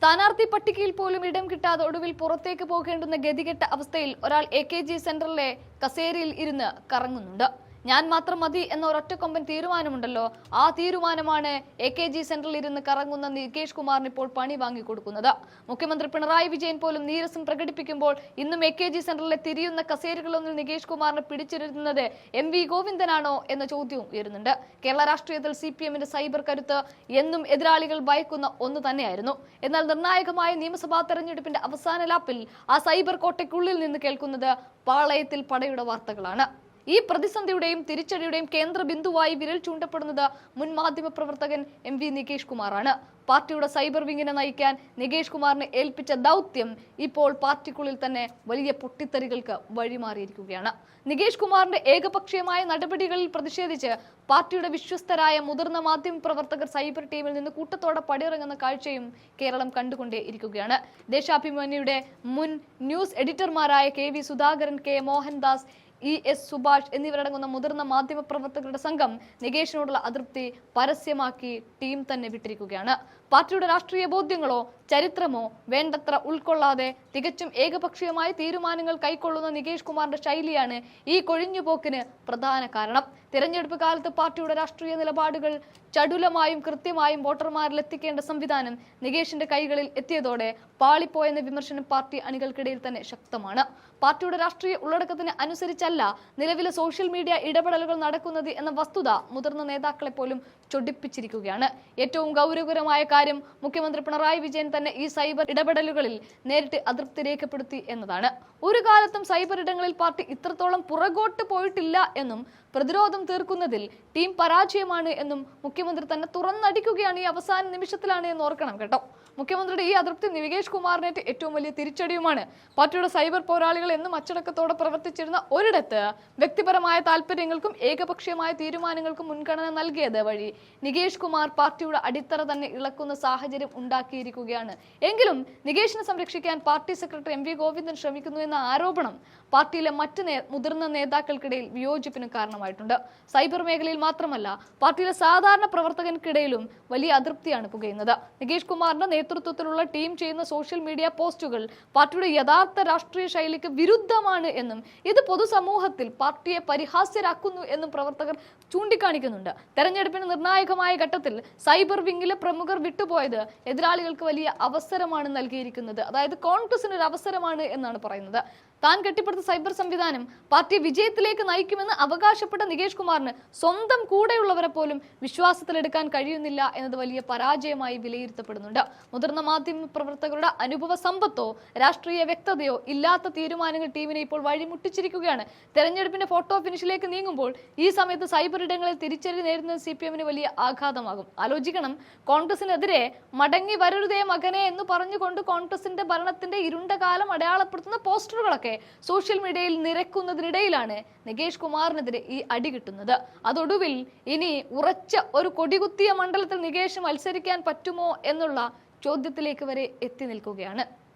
സ്ഥാനാർത്ഥി പട്ടികയിൽ പോലും ഇടം കിട്ടാതെ ഒടുവിൽ പുറത്തേക്ക് പോകേണ്ടുന്ന ഗതികെട്ട അവസ്ഥയിൽ ഒരാൾ എ കെ ജി സെന്ററിലെ കസേരയിൽ ഇരുന്ന് കറങ്ങുന്നുണ്ട്. ഞാൻ മാത്രം മതി എന്ന ഒരൊറ്റ കൊമ്പൻ തീരുമാനമുണ്ടല്ലോ. ആ തീരുമാനമാണ് എ കെ ജി സെന്ററിൽ ഇരുന്ന് കറങ്ങുന്ന നികേഷ് കുമാറിന് ഇപ്പോൾ പണി വാങ്ങിക്കൊടുക്കുന്നത് മുഖ്യമന്ത്രി പിണറായി വിജയൻ പോലും നീരസം പ്രകടിപ്പിക്കുമ്പോൾ ഇന്നും എ കെ ജി സെന്ററിലെ തിരിയുന്ന കസേരകളൊന്നും നികേഷ് കുമാറിനെ പിടിച്ചിരുന്നത് എം വി ഗോവിന്ദനാണോ എന്ന ചോദ്യവും ഉയരുന്നുണ്ട്. കേരള രാഷ്ട്രീയത്തിൽ സി പി എമ്മിന്റെ സൈബർ കരുത്ത് എന്നും എതിരാളികൾ ഭയക്കുന്ന ഒന്ന് തന്നെയായിരുന്നു. എന്നാൽ നിർണായകമായ നിയമസഭാ തെരഞ്ഞെടുപ്പിന്റെ അവസാന ലാപ്പിൽ ആ സൈബർ കോട്ടയ്ക്കുള്ളിൽ നിന്ന് കേൾക്കുന്നത് പാളയത്തിൽ പടയുടെ വാർത്തകളാണ്. ഈ പ്രതിസന്ധിയുടെയും തിരിച്ചടിയുടെയും കേന്ദ്ര ബിന്ദുവായി വിരൽ ചൂണ്ടപ്പെടുന്നത് മുൻ മാധ്യമ പ്രവർത്തകൻ എം വി നികേഷ് കുമാറാണ്. പാർട്ടിയുടെ സൈബർ വിങ്ങിനെ നയിക്കാൻ നികേഷ് കുമാറിനെ ഏൽപ്പിച്ച ദൗത്യം ഇപ്പോൾ പാർട്ടിക്കുള്ളിൽ തന്നെ വലിയ പൊട്ടിത്തെറികൾക്ക് വഴിമാറിയിരിക്കുകയാണ്. നികേഷ് കുമാറിന്റെ ഏകപക്ഷീയമായ നടപടികളിൽ പ്രതിഷേധിച്ച് പാർട്ടിയുടെ വിശ്വസ്തരായ മുതിർന്ന മാധ്യമ പ്രവർത്തകർ സൈബർ ടീമിൽ നിന്ന് കൂട്ടത്തോടെ പടിയിറങ്ങുന്ന കാഴ്ചയും കേരളം കണ്ടുകൊണ്ടേ ഇരിക്കുകയാണ്. ദേശാഭിമാനിയുടെ മുൻ news എഡിറ്റർമാരായ K V Sudhakaran K Mohandas E S Subhash എന്നിവരടങ്ങുന്ന മുതിർന്ന മാധ്യമ പ്രവർത്തകരുടെ സംഘം നികേഷിനോടുള്ള അതൃപ്തി പരസ്യമാക്കി ടീം തന്നെ വിട്ടിരിക്കുകയാണ്. പാർട്ടിയുടെ രാഷ്ട്രീയ ബോധ്യങ്ങളോ ചരിത്രമോ വേണ്ടത്ര ഉൾക്കൊള്ളാതെ തികച്ചും ഏകപക്ഷീയമായ തീരുമാനങ്ങൾ കൈക്കൊള്ളുന്ന നികേഷ് കുമാറിന്റെ ശൈലിയാണ് ഈ കൊഴിഞ്ഞുപോക്കിന് പ്രധാന കാരണം. തിരഞ്ഞെടുപ്പ് കാലത്ത് പാർട്ടിയുടെ രാഷ്ട്രീയ നിലപാടുകൾ ചടുലമായും കൃത്യമായും വോട്ടർമാരിൽ എത്തിക്കേണ്ട സംവിധാനം നികേഷിന്റെ കൈകളിൽ എത്തിയതോടെ പാളിപ്പോയെന്ന വിമർശനം പാർട്ടി അണികൾക്കിടയിൽ തന്നെ ശക്തമാണ്. പാർട്ടിയുടെ രാഷ്ട്രീയ ഉള്ളടക്കത്തിന് അനുസരിച്ചല്ല നിലവിലെ സോഷ്യൽ മീഡിയ ഇടപെടലുകൾ നടക്കുന്നത് എന്ന വസ്തുത മുതിർന്ന നേതാക്കളെ പോലും ചൊടിപ്പിച്ചിരിക്കുകയാണ്. ഏറ്റവും ഗൗരവകരമായ കാര്യം മുഖ്യമന്ത്രി പിണറായി വിജയൻ തന്നെ ഈ സൈബർ ഇടപെടലുകളിൽ നേരിട്ട് അതൃപ്തി രേഖപ്പെടുത്തി എന്നതാണ്. ഒരു കാലത്തും സൈബർ ഇടങ്ങളിൽ പാർട്ടി ഇത്രത്തോളം പുറകോട്ട് പോയിട്ടില്ല എന്നും പ്രതിരോധം തീർക്കുന്നതിൽ ടീം പരാജയമാണ് എന്നും മുഖ്യമന്ത്രി തന്നെ തുറന്നടിക്കുകയാണ് ഈ അവസാന നിമിഷത്തിലാണ് എന്ന് ഓർക്കണം കേട്ടോ. മുഖ്യമന്ത്രിയുടെ ഈ അതൃപ്തി നിവികേഷ് കുമാറിനേറ്റ് ഏറ്റവും വലിയ തിരിച്ചടിയുമാണ്. പാർട്ടിയുടെ സൈബർ പോരാളികൾ എന്നും അച്ചടക്കത്തോടെ പ്രവർത്തിച്ചിരുന്ന ഒരിടത്ത് വ്യക്തിപരമായ താല്പര്യങ്ങൾക്കും ഏകപക്ഷീയമായ തീരുമാനങ്ങൾക്കും മുൻഗണന നൽകിയത് വഴി നികേഷ് കുമാർ പാർട്ടിയുടെ അടിത്തറ തന്നെ ഇളക്കുന്ന സാഹചര്യം ഉണ്ടാക്കിയിരിക്കുകയാണ്. എങ്കിലും നികേഷിനെ സംരക്ഷിക്കാൻ party secretary M V Govindan ശ്രമിക്കുന്നു എന്ന ആരോപണം പാർട്ടിയിലെ മറ്റ് മുതിർന്ന നേതാക്കൾക്കിടയിൽ വിയോജിപ്പിന് കാരണമായിട്ടുണ്ട് സൈബർ മേഖലയിൽ മാത്രമല്ല പാർട്ടിയിലെ സാധാരണ പ്രവർത്തകർക്കിടയിലും വലിയ അതൃപ്തിയാണ് പുകയുന്നത്. നികേഷ് കുമാറിന്റെ നേതൃത്വത്തിലുള്ള ടീം ചെയ്യുന്ന സോഷ്യൽ മീഡിയ പോസ്റ്റുകൾ പാർട്ടിയുടെ യഥാർത്ഥ രാഷ്ട്രീയ ശൈലിക്ക് വിരുദ്ധമാണ് എന്നും ഇത് പൊതുസമൂഹത്തിൽ പാർട്ടിയെ പരിഹാസ്യരാക്കുന്നു എന്നും പ്രവർത്തകർ ചൂണ്ടിക്കാണിക്കുന്നുണ്ട്. തെരഞ്ഞെടുപ്പിന് നിർണായകമായ ഘട്ടത്തിൽ സൈബർ വിങ്ങിലെ പ്രമുഖർ വിട്ടുപോയത് എതിരാളികൾക്ക് വലിയ അവസരമാണ് നൽകിയിരിക്കുന്നത്. അതായത് കോൺഗ്രസിന് ഒരു അവസരമാണ് എന്നാണ് പറയുന്നത്. താൻ കെട്ടിപ്പടുത്ത സൈബർ സംവിധാനം പാർട്ടിയെ വിജയത്തിലേക്ക് നയിക്കുമെന്ന് അവകാശപ്പെട്ട നികേഷ് കുമാറിന് സ്വന്തം കൂടെയുള്ളവരെ പോലും വിശ്വാസത്തിലെടുക്കാൻ കഴിയുന്നില്ല എന്നത് വലിയ പരാജയമായി വിലയിരുത്തപ്പെടുന്നുണ്ട്. മുതിർന്ന മാധ്യമ പ്രവർത്തകരുടെ അനുഭവ സമ്പത്തോ രാഷ്ട്രീയ വ്യക്തതയോ ഇല്ലാത്ത തീരുമാനങ്ങൾ ടീമിനെ ഇപ്പോൾ വഴിമുട്ടിച്ചിരിക്കുകയാണ്. തെരഞ്ഞെടുപ്പിന്റെ ഫോട്ടോ ഫിനിഷിലേക്ക് നീങ്ങുമ്പോൾ ഈ സമയത്ത് സൈബർ ഇടങ്ങളിൽ തിരിച്ചടി നേരിടുന്നത് സി പി എമ്മിന് വലിയ ആഘാതമാകും. ആലോചിക്കണം കോൺഗ്രസിനെതിരെ മടങ്ങി വരരുതേ മകനെ എന്ന് പറഞ്ഞുകൊണ്ട് കോൺഗ്രസിന്റെ ഭരണത്തിന്റെ ഇരുണ്ട കാലം അടയാളപ്പെടുത്തുന്ന പോസ്റ്ററുകളൊക്കെ സോഷ്യൽ മീഡിയയിൽ നിരക്കുന്നതിനിടയിലാണ് നികേഷ് കുമാറിനെതിരെ ഈ അടി കിട്ടുന്നത്. അതൊടുവിൽ ഇനി ഉറച്ച ഒരു കൊടികുത്തിയ മണ്ഡലത്തിൽ നികേഷ് മത്സരിക്കാൻ പറ്റുമോ എന്നുള്ള ചോദ്യത്തിലേക്ക് വരെ എത്തി നിൽക്കുകയാണ്.